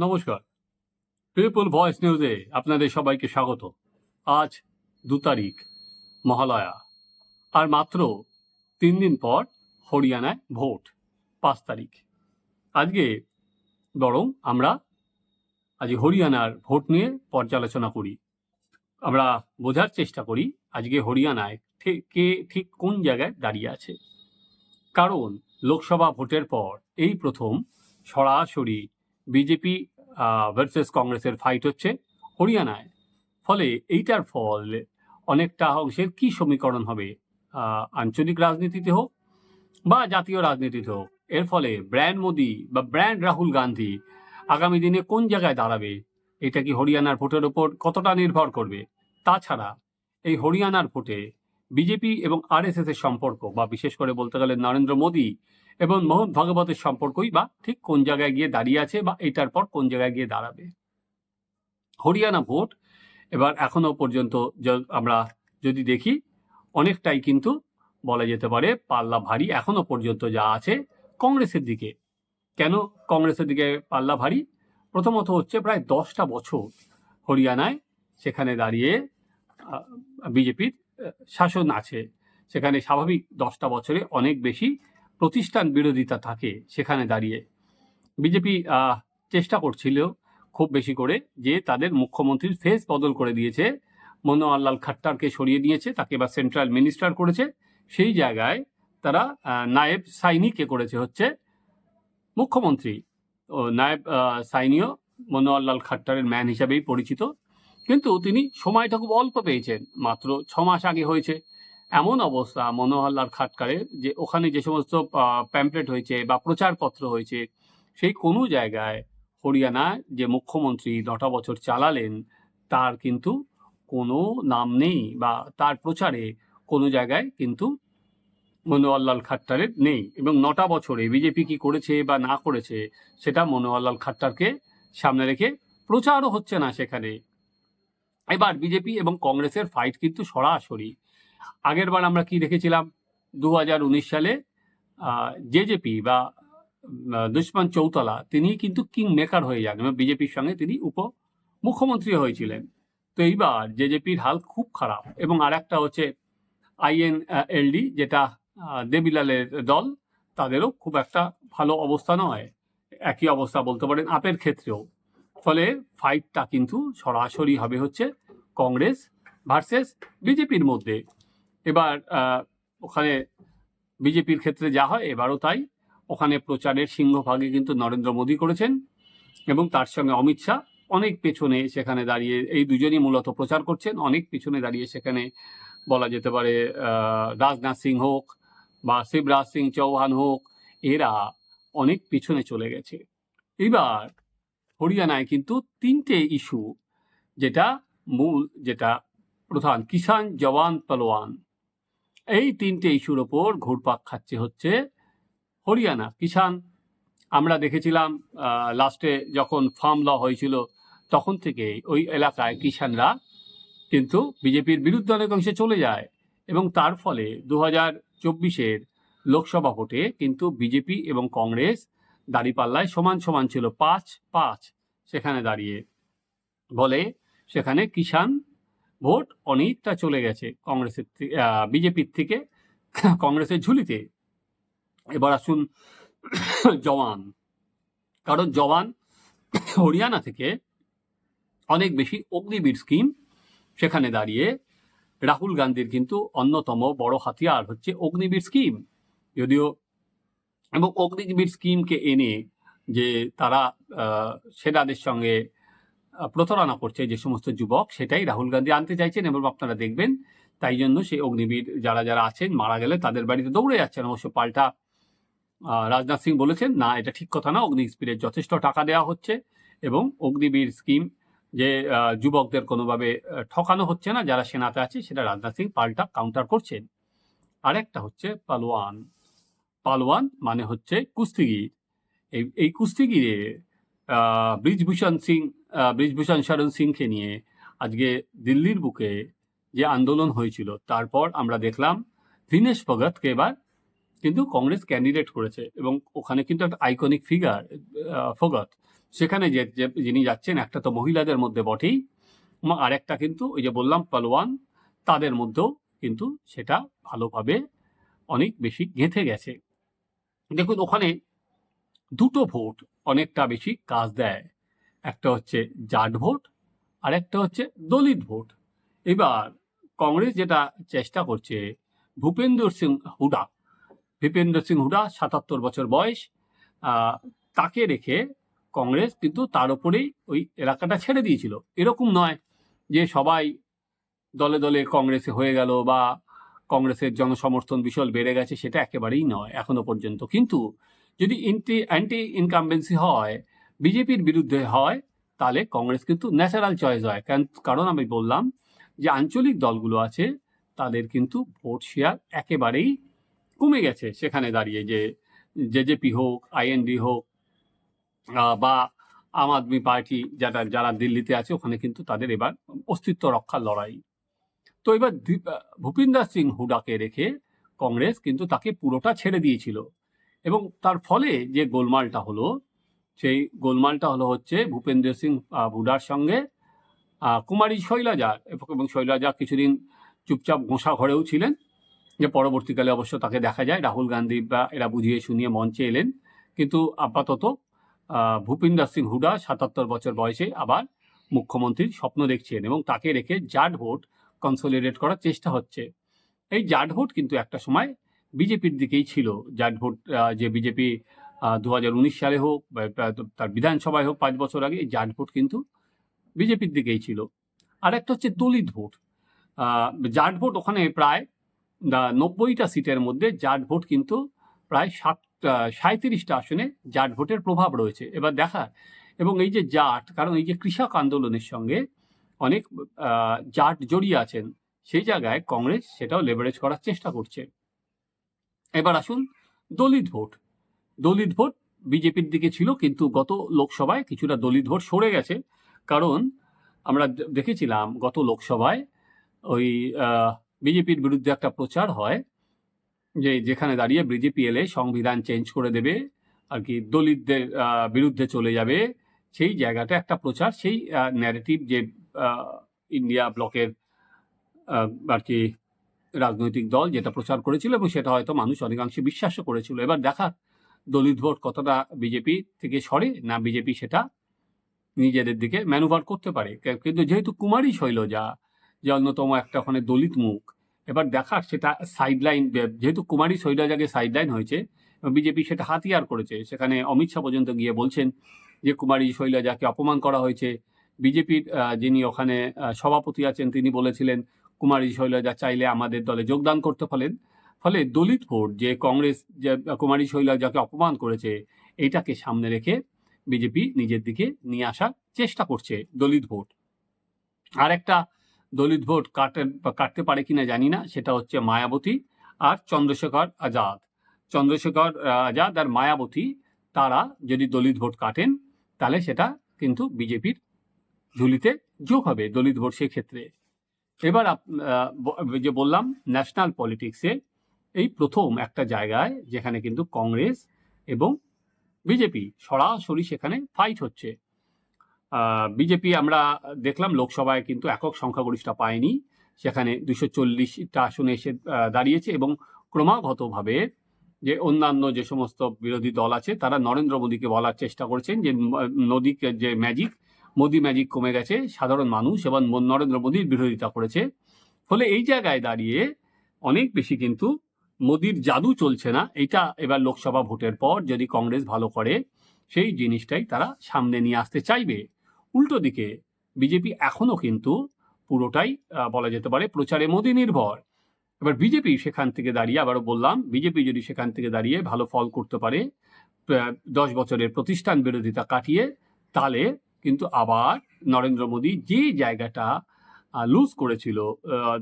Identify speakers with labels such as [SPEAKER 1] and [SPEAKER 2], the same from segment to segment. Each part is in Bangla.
[SPEAKER 1] নমস্কার। পিপল ভয়েস নিউজে আপনাদের সবাইকে স্বাগত। আজ দু তারিখ, মহালয়া। আর মাত্র তিন দিন পর হরিয়ানায় ভোট, পাঁচ তারিখ। আজকে বরং আমরা আজ হরিয়ানার ভোট নিয়ে পর্যালোচনা করি। আমরা বোঝার চেষ্টা করি আজকে হরিয়ানায় কে ঠিক কোন জায়গায় দাঁড়িয়ে আছে। কারণ লোকসভা ভোটের পর এই প্রথম সরাসরি বিজেপি ভার্সেস কংগ্রেসের ফাইট হচ্ছে হরিয়ানায়। ফলে এইটার ফল অনেকটা অংশের কি সমীকরণ হবে? আঞ্চলিক রাজনীতিতে হোক বা জাতীয় রাজনীতিতে হোক। এর ফলে ব্র্যান্ড মোদি বা ব্র্যান্ড রাহুল গান্ধী আগামী দিনে কোন জায়গায় দাঁড়াবে? এটা কি হরিয়ানার ভোটের ওপর কতটা নির্ভর করবে? তাছাড়া এই হরিয়ানার ভোটে বিজেপি এবং আরএসএস এর সম্পর্ক বা বিশেষ করে বলতে গেলে নরেন্দ্র মোদী এবং মোহন ভাগবতের সম্পর্কই বা ঠিক কোন জায়গায় গিয়ে দাঁড়িয়ে আছে বা এটার পর কোন জায়গায় গিয়ে দাঁড়াবে। হরিয়ানা ভোট, এবার এখনও পর্যন্ত আমরা যদি দেখি, অনেকটাই কিন্তু বলা যেতে পারে পাল্লা ভারী, এখনও পর্যন্ত যা আছে কংগ্রেসের দিকে। কেন কংগ্রেসের দিকে পাল্লা ভারী? প্রথমত হচ্ছে প্রায় দশটা বছর হরিয়ানায় সেখানে দাঁড়িয়ে বিজেপির শাসন আছে। সেখানে স্বাভাবিক দশটা বছরে অনেক বেশি প্রতিষ্ঠান বিরোধিতা থাকে সেখানে দাঁড়িয়ে। বিজেপি চেষ্টা করছিল খুব বেশি করে যে তাদের মুখ্যমন্ত্রীর ফেস বদল করে দিয়েছে। মনোয়ারলাল খাট্টারকে সরিয়ে দিয়েছে, তাকে এবার সেন্ট্রাল মিনিস্টার করেছে। সেই জায়গায় তারা নায়েব সাইনিকে করেছে হচ্ছে মুখ্যমন্ত্রী। ও, নায়েব সাইনিও মনোয়ারলাল খাট্টারের ম্যান হিসাবেই পরিচিত। কিন্তু তিনি সময়টা খুব অল্প পেয়েছেন, মাত্র ছ মাস আগে হয়েছে। এমন অবস্থা মনোহরলাল খাটকারের যে ওখানে যে সমস্ত প্যাম্পলেট হয়েছে বা প্রচারপত্র হয়েছে, সেই কোনো জায়গায় হরিয়ানায় যে মুখ্যমন্ত্রী নটা বছর চালালেন, তার কিন্তু কোনো নাম নেই বা তার প্রচারে কোনো জায়গায় কিন্তু মনোহরলাল খাট্টারের নেই। এবং নটা বছরে বিজেপি কি করেছে বা না করেছে, সেটা মনোহরলাল খাট্টারকে সামনে রেখে প্রচারও হচ্ছে না সেখানে। এবার বিজেপি এবং কংগ্রেসের ফাইট কিন্তু সরাসরি আগেরবার আমরা কি দেখেছিলাম? দু হাজার উনিশ সালে জেজেপি বা দুষ্মান চৌতলা, তিনি কিন্তু কিং মেকার হয়ে যান এবং বিজেপির সঙ্গে তিনি উপ মুখ্যমন্ত্রী হয়েছিলেন। তো এইবার জেজেপির হাল খুব খারাপ এবং আর একটা হচ্ছে আইএন এলডি যেটা দেবিলালের দল, তাদেরও খুব একটা ভালো অবস্থা নয়। একই অবস্থা বলতে পারেন আপের ক্ষেত্রেও। ফলে ফাইটটা কিন্তু সরাসরি হবে হচ্ছে কংগ্রেস ভার্সেস বিজেপির মধ্যে। এবার ওখানে বিজেপির ক্ষেত্রে যা হয়, এবারও তাই। ওখানে প্রচারের সিংহভাগে কিন্তু নরেন্দ্র মোদী করেছেন এবং তার সঙ্গে অমিত শাহ অনেক পেছনে সেখানে দাঁড়িয়ে, এই দুজনই মূলত প্রচার করছেন। অনেক পেছনে দাঁড়িয়ে সেখানে বলা যেতে পারে রাজনাথ সিং হোক বা শিবরাজ সিং চৌহান হোক, এরা অনেক পিছনে চলে গেছে। এবার হরিয়ানায় কিন্তু তিনটে ইস্যু, যেটা মূল, যেটা প্রধান, কিষাণ জওয়ান পালোয়ান। এই তিনটে ইস্যুর ওপর ঘুরপাক খাচ্ছে হচ্ছে হরিয়ানা। কিষাণ, আমরা দেখেছিলাম লাস্টে যখন ফার্ম ল হয়েছিল, তখন থেকে ওই এলাকায় কিষাণরা কিন্তু বিজেপির বিরুদ্ধে অনেক অংশে চলে যায় এবং তার ফলে দু হাজার চব্বিশের লোকসভা ভোটে কিন্তু বিজেপি এবং কংগ্রেস দাঁড়িপাল্লায় সমান সমান ছিল পাঁচ পাঁচ সেখানে দাঁড়িয়ে। বলে সেখানে কিষাণ ভোট অনেকটা চলে গেছে কংগ্রেসের বিজেপির থেকে, কংগ্রেসের ঝুলিতে। এবার আসুন জওয়ান। কারণ জওয়ান হরিয়ানা থেকে অনেক বেশি অগ্নিবীর স্কিম সেখানে দাঁড়িয়ে রাহুল গান্ধীর কিন্তু অন্যতম বড় হাতিয়ার হচ্ছে অগ্নিবীর স্কিম যদিও এবং অগ্নিবীর স্কিমকে এনে যে তারা সেনাদের সঙ্গে প্রতারণা করছে যে সমস্ত যুবক, সেটাই রাহুল গান্ধী আনতে চাইছেন এবং আপনারা দেখবেন তাই জন্য সেই অগ্নিবীর যারা যারা আছেন, মারা গেলে তাদের বাড়িতে দৌড়ে যাচ্ছেন। অবশ্য পাল্টা রাজনাথ সিং বলেছেন, না, এটা ঠিক কথা না, অগ্নিবীরের যথেষ্ট টাকা দেওয়া হচ্ছে এবং অগ্নিবীর স্কিম যে যুবকদের কোনোভাবে ঠকানো হচ্ছে না, যারা সেনাতে আছে, সেটা রাজনাথ সিং পাল্টা কাউন্টার করছেন। আরেকটা হচ্ছে পালোয়ান। পালোয়ান মানে হচ্ছে কুস্তিগির। এই এই কুস্তিগিরে ব্রিজভূষণ সিং ব্রিজভূষণ শরণ সিংকে নিয়ে আজকে দিল্লির বুকে যে আন্দোলন হয়েছিল, তারপর আমরা দেখলাম দীনেশ ভগতকে এবার কিন্তু কংগ্রেস ক্যান্ডিডেট করেছে এবং ওখানে কিন্তু একটা আইকনিক ফিগার ফগত সেখানে যে যিনি যাচ্ছেন, একটা তো মহিলাদের মধ্যে বটেই। আরেকটা কিন্তু ওই যে বললাম, পালোয়ান, তাদের মধ্যেও কিন্তু সেটা ভালোভাবে অনেক বেশি গেঁথে গেছে। দেখুন, ওখানে দুটো ভোট অনেকটা বেশি কাজ দেয়। একটা হচ্ছে জাট ভোট আর একটা হচ্ছে দলিত ভোট। এবার কংগ্রেস যেটা চেষ্টা করছে, ভূপেন্দ্র সিং হুডা, ভূপেন্দ্র সিং হুডা সাতাত্তর বছর বয়স তাকে রেখে কংগ্রেস কিন্তু তার উপরেই ওই এলাকাটা ছেড়ে দিয়েছিল। এরকম নয় যে সবাই দলে দলে কংগ্রেসে হয়ে গেল বা কংগ্রেসের জনসমর্থন বিশাল বেড়ে গেছে, সেটা একেবারেই নয় এখনও পর্যন্ত। কিন্তু যদি ইন্টি অ্যান্টি ইনকামবেন্সি হয় বিজেপির বিরুদ্ধে হয়, তাহলে কংগ্রেস কিন্তু ন্যাচারাল চয়েস হয়। কারণ- আমি বললাম যে আঞ্চলিক দলগুলো আছে, তাদের কিন্তু ভোট শেয়ার একেবারেই কমে গেছে। সেখানে দাঁড়িয়ে যে জেজেপি হোক আইএনডি হোক বা আম আদমি পার্টি যারা যারা দিল্লিতে আছে, ওখানে কিন্তু তাদের এবার অস্তিত্ব রক্ষার লড়াই। তো এবার ভূপিন্দর সিং হুডাকে রেখে কংগ্রেস কিন্তু তাকে পুরোটা ছেড়ে দিয়েছিল। এবং তার ফলে যে গোলমালটা হলো সেই গোলমালটা হলো হচ্ছে ভূপেন্দ্র সিং হুডার সঙ্গে কুমারী শৈলজা এবং শৈলাজা কিছুদিন চুপচাপ গোঁসা ঘরেও ছিলেন। যে পরবর্তীকালে অবশ্য তাকে দেখা যায়, রাহুল গান্ধী বা এরা বুঝিয়ে শুনিয়ে মঞ্চে এলেন। কিন্তু আপাতত ভূপিন্দর সিং হুডা সাতাত্তর বছর বয়সে আবার মুখ্যমন্ত্রীর স্বপ্ন দেখছেন এবং তাকে রেখে জাট ভোট কনসোলিডেট করার চেষ্টা হচ্ছে। এই জাট ভোট কিন্তু একটা সময় বিজেপির দিকেই ছিল। জাট ভোট যে বিজেপি দু হাজার উনিশ সালে হোক তার বিধানসভায় হোক পাঁচ বছর আগে জাট ভোট কিন্তু বিজেপির দিকেই ছিল। আর একটা হচ্ছে দলিত ভোট। জাট ভোট ওখানে প্রায় নব্বইটা সিটের মধ্যে জাট ভোট কিন্তু প্রায় সাত সাঁত্রিশটা আসনে জাট ভোটের প্রভাব রয়েছে। এবার দেখা, এবং এই যে জাট, কারণ এই যে কৃষক আন্দোলনের সঙ্গে অনেক জাট জড়িয়ে আছেন, সেই জায়গায় কংগ্রেস সেটাও লেভারেজ করার চেষ্টা করছে। এবার আসুন দলিত ভোট। দলিত ভোট বিজেপির দিকে ছিল, কিন্তু গত লোকসভায় কিছুটা দলিত ভোট সরে গেছে। কারণ আমরা দেখেছিলাম গত লোকসভায় ওই বিজেপির বিরুদ্ধে একটা প্রচার হয় যে যেখানে দাঁড়িয়ে বিজেপি এলে সংবিধান চেঞ্জ করে দেবে, আর কি দলিতদের বিরুদ্ধে চলে যাবে। সেই জায়গাটা একটা প্রচার, সেই ন্যারেটিভ যে ইন্ডিয়া ব্লকের আর কি রাজনৈতিক দল যেটা প্রচার করেছিল এবং সেটা হয়তো মানুষ অনেকাংশে বিশ্বাসও করেছিল। এবার দেখা দলিত ভোট কতটা বিজেপি থেকে সরে না বিজেপি সেটা নিজেদের দিকে ম্যানুভার করতে পারে। কিন্তু যেহেতু কুমারী শৈলজা, যে অন্যতম একটা ওখানে দলিত মুখ, এবার দেখার সেটা সাইডলাইন যেহেতু কুমারী শৈল শৈলজাকে সাইডলাইন হয়েছে বিজেপি সেটা হাতিয়ার করেছে, সেখানে অমিত শাহ পর্যন্ত গিয়ে বলছেন যে কুমারী শৈলজাকে অপমান করা হয়েছে। বিজেপির যিনি ওখানে সভাপতি আছেন, তিনি বলেছিলেন, কুমারী শৈলজা চাইলে আমাদের দলে যোগদান করতে ফলেন ফলে দলিত ভোট যে কংগ্রেস, যে কুমারী যাকে অপমান করেছে এইটাকে সামনে রেখে বিজেপি নিজের দিকে নিয়ে আসার চেষ্টা করছে দলিত ভোট। আর একটা দলিত ভোট কাটে, কাটতে পারে কিনা জানি না, সেটা হচ্ছে মায়াবতী আর চন্দ্রশেখর আজাদ। চন্দ্রশেখর আজাদ আর মায়াবতী, তারা যদি দলিত ভোট কাটেন, তাহলে সেটা কিন্তু বিজেপির ঝুলিতে যোগ হবে দলিত ভোট সেক্ষেত্রে। এবার যে বললাম, ন্যাশনাল পলিটিক্সে এই প্রথম একটা জায়গায় যেখানে কিন্তু কংগ্রেস এবং বিজেপি সরাসরি সেখানে ফাইট হচ্ছে। বিজেপি আমরা দেখলাম লোকসভায় কিন্তু একক সংখ্যাগরিষ্ঠতা পায়নি। সেখানে দুশো চল্লিশটা আসনে এসে দাঁড়িয়েছে এবং ক্রমাগতভাবে যে অন্যান্য যে সমস্ত বিরোধী দল আছে, তারা নরেন্দ্র মোদীকে বলার চেষ্টা করছেন যে নদীকে যে ম্যাজিক মোদি ম্যাজিক কমে গেছে, সাধারণ মানুষ এবং নরেন্দ্র মোদীর বিরোধিতা করেছে। ফলে এই জায়গায় দাঁড়িয়ে অনেক বেশি কিন্তু মোদির জাদু চলছে না, এটা এবার লোকসভা ভোটের পর যদি কংগ্রেস ভালো করে, সেই জিনিসটাই তারা সামনে নিয়ে আসতে চাইবে। উল্টো দিকে, বিজেপি এখনও কিন্তু পুরোটাই বলা যেতে পারে প্রচারে মোদী নির্ভর। এবার বিজেপি সেখান থেকে দাঁড়িয়ে, আবারও বললাম, বিজেপি যদি সেখান থেকে দাঁড়িয়ে ভালো ফল করতে পারে দশ বছরের প্রতিষ্ঠান বিরোধিতা কাটিয়ে, তাহলে কিন্তু আবার নরেন্দ্র মোদী যে জায়গাটা লুজ করেছিল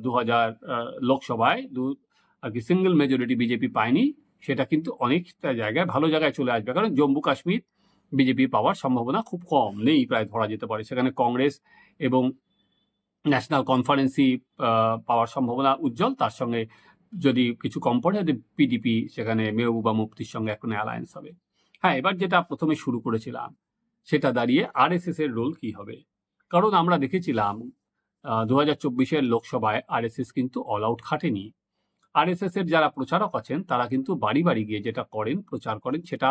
[SPEAKER 1] দু হাজার লোকসভায়, দু আর কি সিঙ্গেল মেজরিটি বিজেপি পায়নি, সেটা কিন্তু অনেকটা জায়গায়, ভালো জায়গায় চলে আসবে। কারণ জম্মু কাশ্মীর বিজেপি পাওয়ার সম্ভাবনা খুব কম, নেই প্রায় ধরা যেতে পারে। সেখানে কংগ্রেস এবং ন্যাশনাল কনফারেন্সি পাওয়ার সম্ভাবনা উজ্জ্বল। তার সঙ্গে যদি কিছু কম পড়ে পিডিপি সেখানে মেহবুবা মুফতির সঙ্গে এখন অ্যালায়েন্স হবে। হ্যাঁ এবার যেটা প্রথমে শুরু করেছিলাম, সেটা দাঁড়িয়ে আরএসএস এর রোল কি হবে? কারণ আমরা দেখেছিলাম দু হাজার চব্বিশের লোকসভায় আরএসএস কিন্তু অল আউট খাটেনি। আরএসএস এর যারা প্রচারক আছেন, তারা কিন্তু বাড়ি বাড়ি গিয়ে যেটা করেন, প্রচার করেন, সেটা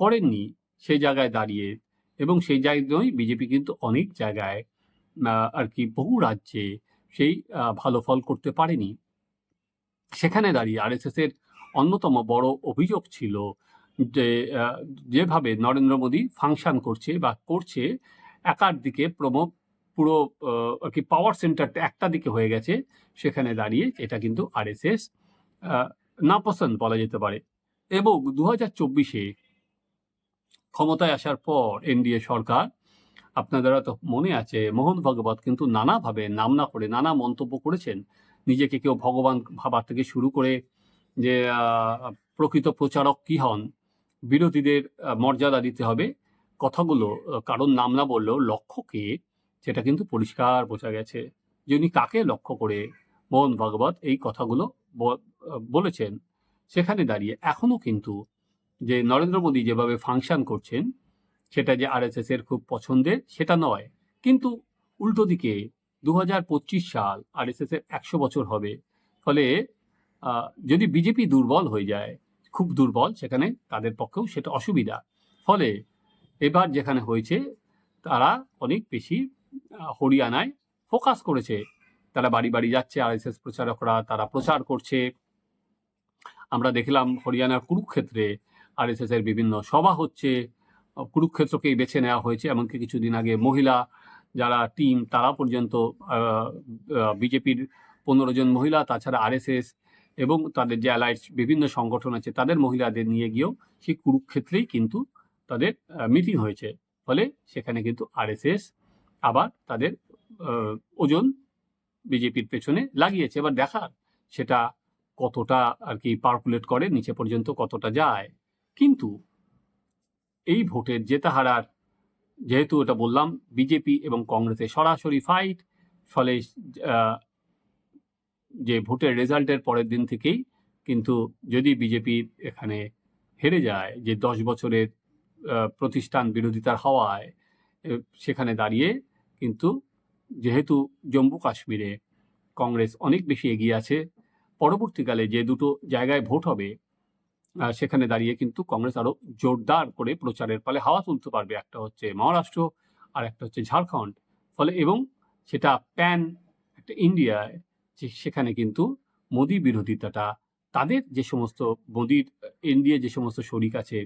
[SPEAKER 1] করেননি। সেই জায়গায় দাঁড়িয়ে এবং সেই জায়গায় বিজেপি কিন্তু অনেক জায়গায় আর কি বহু রাজ্যে সেই ভালো ফল করতে পারেনি। সেখানে দাঁড়িয়ে আরএসএস এর অন্যতম বড় অভিযোগ ছিল যে যেভাবে নরেন্দ্র মোদী ফাংশন করছে বা করছে একার দিকে প্রমো পুরো আর কি পাওয়ার সেন্টারটা একটা দিকে হয়ে গেছে, সেখানে দাঁড়িয়ে এটা কিন্তু আরএসএস নাপসন্দ বলা যেতে পারে। এবং দু হাজার চব্বিশে ক্ষমতায় আসার পর এনডিএ সরকার, আপনাদের তো মনে আছে, মোহন ভগবত কিন্তু নানাভাবে, নাম না করে নানা মন্তব্য করেছেন। নিজেকে কেউ ভগবান ভাবার থেকে শুরু করে যে প্রকৃত প্রচারক কি হন, বিরোধীদের মর্যাদা দিতে হবে। কথাগুলো কারণ নাম না বললেও লক্ষ্যকে, সেটা কিন্তু পরিষ্কার বোঝা গেছে। যে উনি কাকে লক্ষ্য করে, মোহন ভাগবত এই কথাগুলো বলেছেন, সেখানে দাঁড়িয়ে এখনও কিন্তু যে নরেন্দ্র মোদী যেভাবে ফাংশন করছেন, সেটা যে আরএসএস এর খুব পছন্দের, সেটা নয়। কিন্তু উল্টো দিকে দু হাজার পঁচিশ সাল আরএসএস এর একশো বছর হবে, ফলে যদি বিজেপি দুর্বল হয়ে যায়, খুব দুর্বল, সেখানে তাদের পক্ষেও সেটা অসুবিধা। ফলে এবার যেখানে হয়েছে, তারা অনেক বেশি হরিয়ানায় ফোকাস করেছে। তারা বাড়ি বাড়ি যাচ্ছে আরএসএস প্রচারকরা, তারা প্রচার করছে। আমরা দেখলাম হরিয়ানার কুরুক্ষেত্রে আরএসএস এর বিভিন্ন সভা হচ্ছে। কুরুক্ষেত্রকেই বেছে নেওয়া হয়েছে, এমনকি কিছুদিন আগে মহিলা যারা টিম, তারা পর্যন্ত বিজেপির পনেরো জন মহিলা, তাছাড়া আরএসএস এবং তাদের যে অ্যালাইন্স বিভিন্ন সংগঠন আছে, তাদের মহিলাদের নিয়ে গিয়েও সেই কুরুক্ষেত্রেই কিন্তু তাদের মিটিং হয়েছে। ফলে সেখানে কিন্তু আরএসএস আবার তাদের ওজন বিজেপির পেছনে লাগিয়েছে। এবার দেখার সেটা কতটা আর কি পারকুলেট করে, নিচে পর্যন্ত কতটা যায়। কিন্তু এই ভোটের জেতা হারার যেহেতু এটা বললাম, বিজেপি এবং কংগ্রেসের সরাসরি ফাইট ফলে যে ভোটের রেজাল্টের পরের দিন থেকেই কিন্তু যদি বিজেপি এখানে হেরে যায়, যে দশ বছরের প্রতিষ্ঠান বিরোধিতার হওয়ায় সেখানে দাঁড়িয়ে কিন্তু যেহেতু জম্মু কাশ্মীরে কংগ্রেস অনেক বেশি এগিয়ে আছে পরবর্তীকালে যে দুটো জায়গায় ভোট হবে সেখানে দাঁড়িয়ে কিন্তু কংগ্রেস আরও জোরদার করে প্রচারের ফলে হাওয়া তুলতে পারবে। একটা হচ্ছে মহারাষ্ট্র আর একটা হচ্ছে ঝাড়খণ্ড। ফলে এবং সেটা প্যান একটা ইন্ডিয়ায় যে সেখানে কিন্তু মোদী বিরোধিতাটা, তাদের যে সমস্ত মোদির ইন্ডিয়া যে সমস্ত শরিক আছে,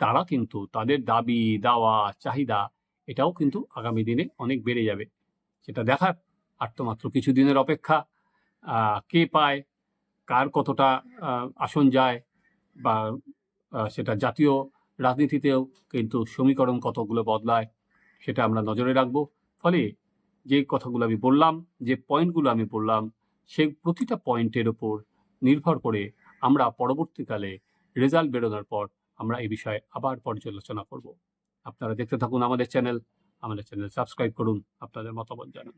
[SPEAKER 1] তারা কিন্তু তাদের দাবি, দাওয়া, চাহিদা, এটাও কিন্তু আগামী দিনে অনেক বেড়ে যাবে। সেটা দেখার আর তো মাত্র কিছু দিনের অপেক্ষা কে পায় কার কতটা আসন যায় বা সেটা জাতীয় রাজনীতিতেও কিন্তু সমীকরণ কতগুলো বদলায় সেটা আমরা নজরে রাখব। ফলে যে কথাগুলো আমি বললাম, যে পয়েন্টগুলো আমি বললাম, সেই প্রতিটা পয়েন্টের ওপর নির্ভর করে আমরা পরবর্তীকালে রেজাল্ট বেরোনোর পর আমরা এই বিষয়ে আবার পর্যালোচনা করব। আপনারা দেখতে থাকুন আমাদের চ্যানেল। আমাদের চ্যানেল সাবস্ক্রাইব করুন, আপনাদের মতামত জানান।